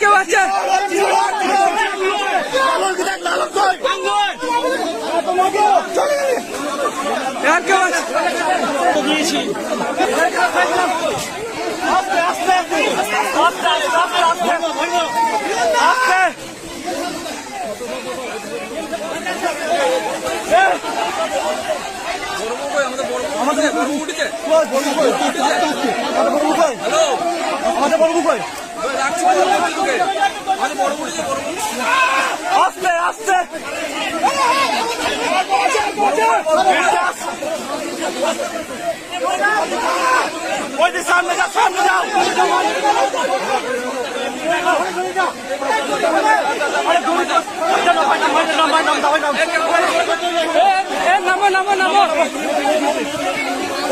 কেউ আছে আর কেউ আছে দিয়েছি আমাদের বড় উঠেছে হ্যালো আমাদের বড় মুখ রাখছি আমাদের বড় আস্তে আস্তে ওই যে সামনে যাও সামনে যাও আরে দূরে যাও নাম নাম নাম নাম নাম এ নামো নামো নামো ওইখানে কারেন্ট আছে কারেন্ট আছে ঘরে ওইখানে ওই সাইডটাতে ভালো ওইখানে যাও আসি নিরঞ্জন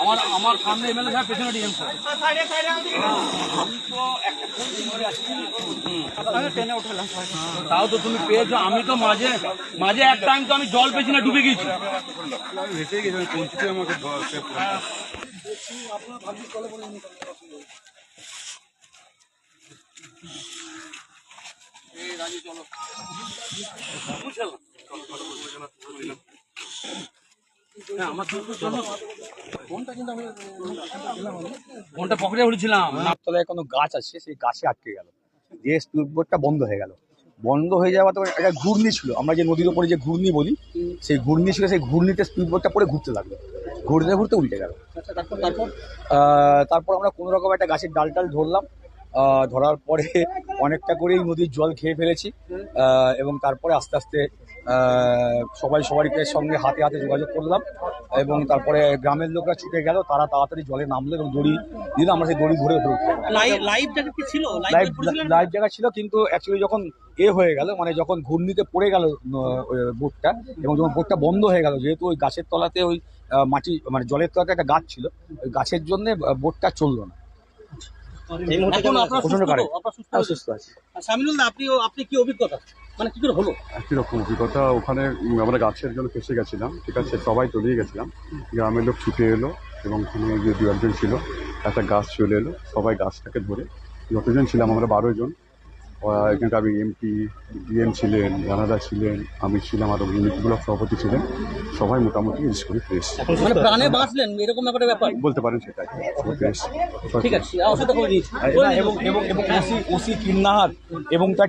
আমার আমার সামনে এমএলএ সাহেব, পেছনে ডিএম তাও তো তুমি পেয়েছ, আমি তো মাঝে মাঝে এক টাইম তো আমি জল পেয়েছি না ডুবে গেছি চলো। ফোনটা পকেটে উঠেছিলাম। তলায় কোনো গাছ আছে সেই গাছে আটকে গেল। দিয়ে স্পিডবোটটা বন্ধ হয়ে গেল। বন্ধ হয়ে যাওয়া তো একটা ঘূর্ণি ছিল। আমরা যে নদীর উপরে যে ঘূর্ণি বলি সেই ঘূর্ণি ছিল সেই ঘূর্ণিতে স্পিডবোটটা পরে ঘুরতে লাগল। ঘুরতে ঘুরতে উল্টে গেল। আহ, তারপর আমরা কোনো রকম একটা গাছের ডাল টাল ধরলাম। ধরার পরে অনেকটা করেই নদীর জল খেয়ে ফেলেছি। আহ, এবং তারপরে আস্তে আস্তে আহ, সবাই সবারকে সঙ্গে হাতে হাতে যোগাযোগ করলাম এবং তারপরে গ্রামের লোকরা ছুটে গেল তারা তাড়াতাড়ি জলে নামলো এবং দড়ি দিল আমরা সেই দড়ি ধরে ধরে উঠলাম। লাইভ ছিল? লাইভ লাইভ জায়গা ছিল কিন্তু অ্যাকচুয়ালি যখন এ হয়ে গেল মানে যখন ঘূর্ণিতে পড়ে গেল বোটটা এবং যখন বোটটা বন্ধ হয়ে গেল যেহেতু ওই গাছের তলাতে ওই মাটি মানে জলের তলাতে একটা গাছ ছিল ওই গাছের জন্য বোটটা চলল না। এখন আপনার প্রচণ্ড সুস্থ কারে তো? সুস্থ তাও আছে? সুস্থ? আছে। শামিনুল দা আপনি আপনি কি অভিজ্ঞতা? মানে কি করে হলো? একই রকম অভিজ্ঞতা? ওখানে উম, আমরা গাছের জন্য ফেসে গেছিলাম। ঠিক আছে সবাই তলিয়ে গেছিলাম। গ্রামের লোক ছুটে এলো এবং ওখানে যে দু একজন ছিল একটা গাছ চলে এলো। সবাই গাছটাকে ধরে যতজন ছিলাম আমরা বারো জন আহ, আমি এমপি ডিএম ছিলেন রানাদা ছিলেন আমি ছিলাম আরও ব্লক সভাপতি ছিলেন সবাই মোটামুটি ইউজ করে ফ্রেশ মানে প্রাণে বাঁচলেন এরকম একটা ব্যাপার? বলতে পারেন সেটাই ফ্রেশ ঠিক আছে এবং এবং ওসি ওসি কিন্নাহার এবং তার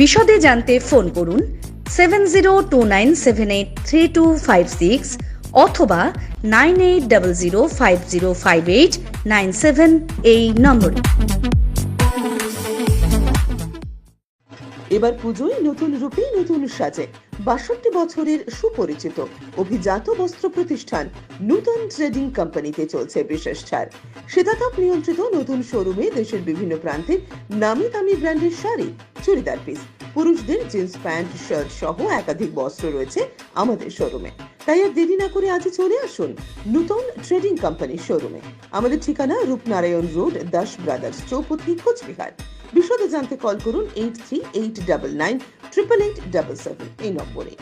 বিশদে জানতে ফোন করুন seven zero two nine seven eight three two five six অথবা nine eight double zero five zero five eight nine seven এই নম্বরে। এবার পুজোয় নতুন রূপে নতুন সাজে, বাষট্টি বছরের সুপরিচিত অভিজাত বস্ত্র প্রতিষ্ঠান নূতন ট্রেডিং কোম্পানিতে চলছে বিশেষ ছাড়। শীতাতাপ নিয়ন্ত্রিত নতুন শোরুমে দেশের বিভিন্ন প্রান্তের নামি দামি ব্র্যান্ডের শাড়ি চুড়িদার পিস পুরুষদের জিন্স প্যান্ট শার্ট সহ একাধিক বস্ত্র রয়েছে আমাদের শোরুমে তাই আর দেরি না করে আজই চলে আসুন নূতন ট্রেডিং কোম্পানির শোরুমে আমাদের ঠিকানা রূপনারায়ণ রোড, দাস ব্রাদার্স চৌপতি, কোচবিহার। বিশদে জানতে কল করুন eight three eight double nine triple eight double seven এই নম্বরে।